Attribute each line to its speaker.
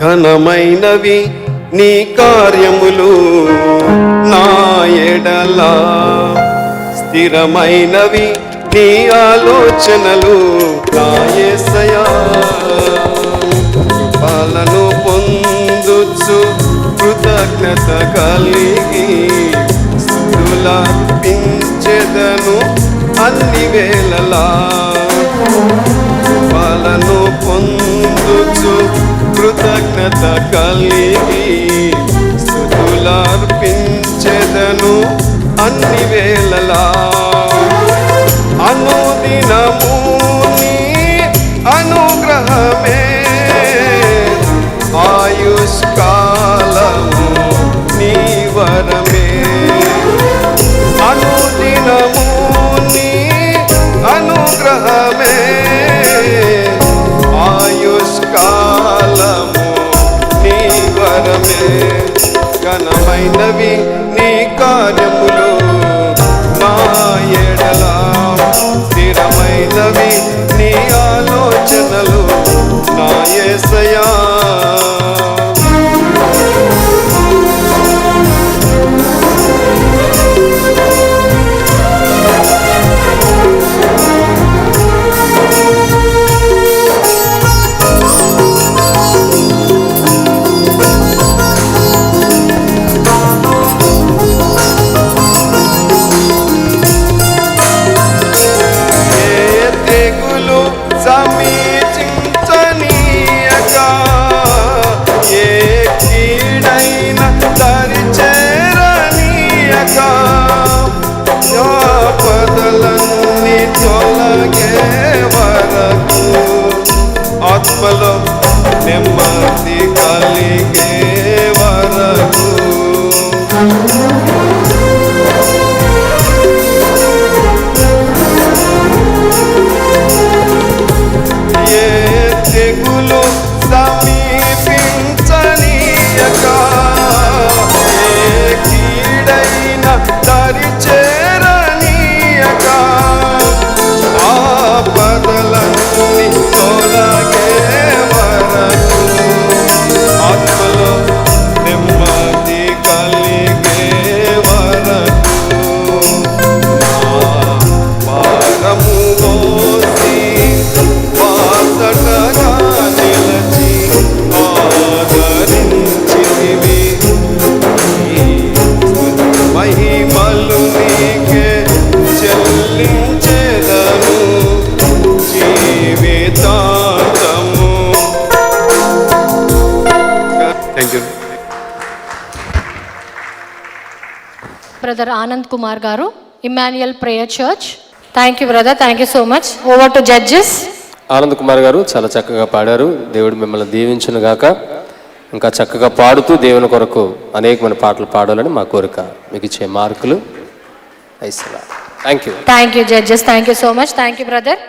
Speaker 1: ఘనమైనవి నీ కార్యములు. నా ఎడలా స్థిరమైనవి నీ ఆలోచనలు. నా యేసయ్యా పొందుచు కృతజ్ఞత కలిగి స్థుతులర్పించెదను అన్ని వేళలా. పాలను పొందుచు కృతజ్ఞత కలిగి స్థుతులర్పించెదను అన్ని వేళలా.
Speaker 2: బ్రదర్ ఆనంద్ కుమార్ గారు Emmanuel prayer church thank you brother thank you so much over to judges
Speaker 3: Anand Kumar గారు చాలా చక్కగా పాడారు. దేవుడు మిమ్మల్ని దీవించును గాక. ఇంకా చక్కగా పాడుతూ దేవుని కొరకు అనేకమైన పాటలు పాడాలని మా కోరిక. మీకు ఇచ్చే మార్కులు. ఐసలా thank you
Speaker 2: thank you judges thank you so much thank you brother